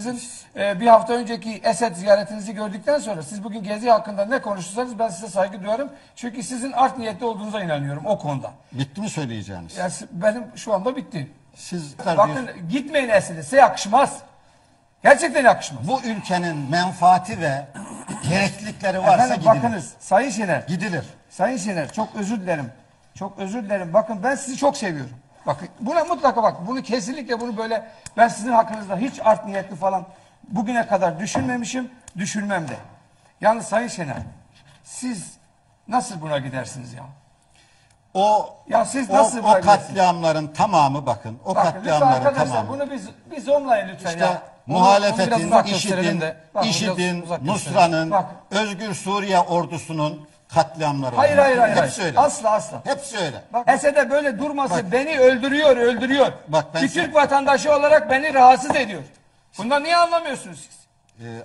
Sizin e, bir hafta önceki Esed ziyaretinizi gördükten sonra siz bugün Gezi hakkında ne konuşursanız ben size saygı duyarım. Çünkü sizin art niyetli olduğunuza inanıyorum o konuda. Bitti mi söyleyeceğiniz? Yani si- benim şu anda bitti. Siz Bakın gitmeyin Esed'e size yakışmaz. Gerçekten yakışmaz. bu ülkenin menfaati ve gereklilikleri varsa Efendim gidilir. bakınız Sayın Şener. Gidilir. Sayın Şener çok özür dilerim. Çok özür dilerim. Bakın ben sizi çok seviyorum. Bakın buna mutlaka bak. Bunu kesinlikle bunu böyle ben sizin hakkınızda hiç art niyetli falan bugüne kadar düşünmemişim. Düşünmem de. Yalnız Sayın Şener siz nasıl buna gidersiniz ya? O Ya siz o, nasıl o bırakırsınız? katliamların tamamı bakın. O Bakın katliamların tamamı. bunu biz biz omlayın lütfen İşte ya. Muhalefetin, IŞİD'in, IŞİD'in. Nusra'nın. Özgür Suriye ordusunun katliamları. Hayır hayır hayır. hayır. Hepsi öyle. Asla asla. Hepsi öyle. Bak, Esed'e böyle durması beni öldürüyor, öldürüyor. Bak ben bir Türk vatandaşı olarak beni rahatsız ediyor. Bundan niye anlamıyorsunuz siz? Ee,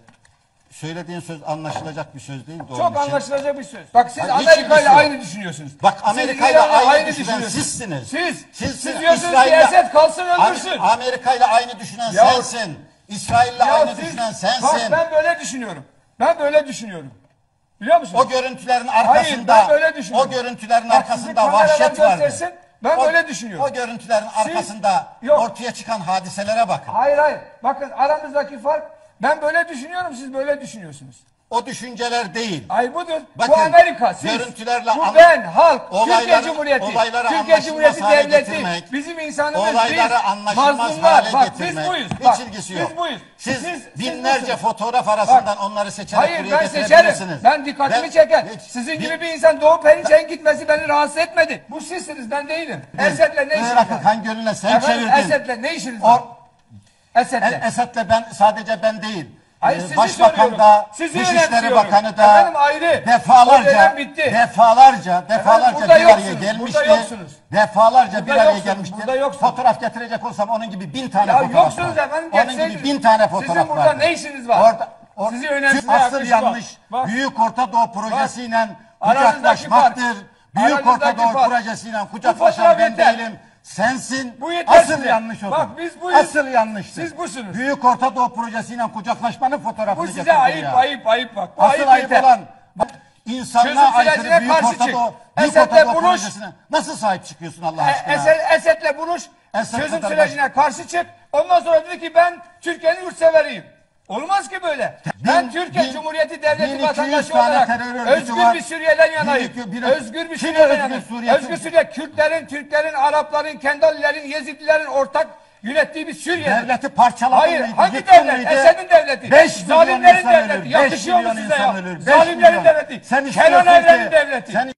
söylediğin söz anlaşılacak bir söz değil. de onun Çok için. anlaşılacak bir söz. Bak siz Hayır, Amerika ile yok. aynı düşünüyorsunuz. Bak Amerika ile İran'la aynı düşünen düşünüyorsunuz. sizsiniz. Siz, siz, Siz- diyorsunuz İsrail'le- ki Esed kalsın öldürsün. Am- Amerika ile aynı düşünen Ya- sensin. İsrail'le Ya aynı siz- düşünen Bak sensin. ben böyle düşünüyorum. Ben böyle düşünüyorum. Biliyor musunuz? O görüntülerin arkasında, ben böyle düşünüyorum. o görüntülerin Bak arkasında vahşet vardı. göstersin, ben o, böyle düşünüyorum. O görüntülerin arkasında Yok. ortaya çıkan hadiselere bakın. Hayır hayır. Bakın aramızdaki fark ben böyle düşünüyorum siz böyle düşünüyorsunuz. O düşünceler değil. Ay budur. Bakın, bu Amerika. Siz, görüntülerle bu ben, halk, Türkiye Cumhuriyeti, Türkiye Cumhuriyeti devleti, getirmek, bizim insanımız Olayları biz, mazlumlar. hale Bak getirmek. biz buyuz. Hiç Bak, ilgisi yok. Biz buyuz. Siz, siz binlerce busunuz. fotoğraf arasından onları seçerek Hayır buraya ben seçerim. Ben dikkatimi Ben- çeker. Hiç- Sizin gibi bir insan Doğu Perinçek'in gitmesi beni rahatsız etmedi. Bu sizsiniz ben değilim. Esed'le ne işiniz var? kan gölüne sen çevirdin. Esed'le ne işiniz var? Esed'le. Esed'le ben sadece ben değil. Hayır, Ee, sizi Başbakan da, Sizi Dışişleri. Bakanı da Efendim ayrı. Defalarca, bitti. defalarca, defalarca burada bir araya gelmişti. Defalarca Burada bir araya yoksunuz, gelmişti. burada yoksunuz. Fotoğraf getirecek olsam onun gibi bin tane Ya fotoğraf yoksunuz var. efendim. Onun gibi bin tane fotoğraf Sizin burada vardı. ne işiniz var? Orada, or, Sizi önemsiz asıl yanlış. var. Büyük Orta Doğu projesiyle kucaklaşmaktır. Büyük Orta Doğu projesiyle kucaklaşan ben değilim. Sensin. Bu Asıl yanlış oldu. Bak biz buyuz. Asıl yanlıştı. Siz busunuz. Büyük Orta Doğu projesiyle kucaklaşmanın fotoğrafını Bu size getirdin ayıp ya. ayıp ayıp bak. Bu Asıl ayıp, ayıp yeter. olan bak, insanlığa Çözüm aykırı sürecine Büyük karşı Orta çık. Doğu, Büyük Esed'le Orta Doğu buluş. projesine nasıl sahip çıkıyorsun Allah E, aşkına? Esed, Esed'le buluş. Esed çözüm kadar sürecine karşı çık. Ondan sonra dedi ki ben Türkiye'nin yurtseveriyim. Olmaz ki böyle. 200 olarak terör özgür var. bir Suriye'den yanayım. Bir- bir- özgür bir kim Suriye'den özgür yanayım. Suriye? Özgür Suriye Kürtlerin, Türklerin, Arapların, Kendalilerin, Yezidilerin ortak yönettiği bir Suriye. Devleti parçaladı Hayır, hangi devlet? Esen'in devleti. Beş Zalimlerin devleti. Yakışıyor mu size ya? Zalimlerin devleti. Sen Kenan Evren'in devleti. sen